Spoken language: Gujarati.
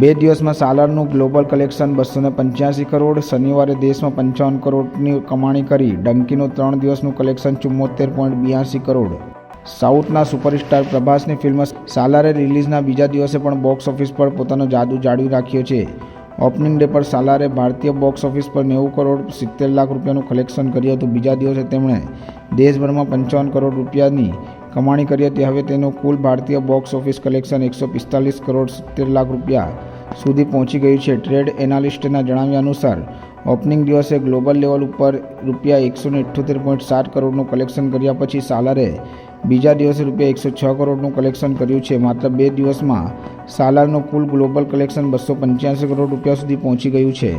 બે દિવસમાં સાલારનું ગ્લોબલ કલેક્શન બસો ને પંચ્યાસી કરોડ, શનિવારે દેશમાં પંચાવન કરોડની કમાણી કરી. ડંકીનું ત્રણ દિવસનું કલેક્શન ચુમ્મોતેર પોઈન્ટ બ્યાસી કરોડ. સાઉથના સુપરસ્ટાર પ્રભાસની ફિલ્મ સાલારે રિલીઝના બીજા દિવસે પણ બોક્સ ઓફિસ પર પોતાનો જાદુ જાળવી રાખ્યો છે. ઓપનિંગ ડે પર સાલારે ભારતીય બોક્સ ઓફિસ પર નેવું કરોડ સિત્તેર લાખ રૂપિયાનું કલેક્શન કર્યું હતું. બીજા દિવસે તેમણે દેશભરમાં પંચાવન કરોડ રૂપિયાની કમાણી કરી હતી. હવે તેનું કુલ ભારતીય બોક્સ ઓફિસ કલેક્શન એકસો પિસ્તાલીસ કરોડ સિત્તેર લાખ રૂપિયા સુધી પહોંચી ગયું છે. ટ્રેડ એનાલિસ્ટના જણાવ્યા અનુસાર, ઓપનિંગ દિવસે ગ્લોબલ લેવલ ઉપર રૂપિયા એકસો ને પોઈન્ટ સાત કરોડનું કલેક્શન કર્યા પછી સાલારે બીજા દિવસે રૂપિયા એકસો છ કરોડનું કલેક્શન કર્યું છે. માત્ર બે દિવસમાં સાલારનું કુલ ગ્લોબલ કલેક્શન બસો પંચ્યાસી કરોડ રૂપિયા સુધી પહોંચી ગયું છે.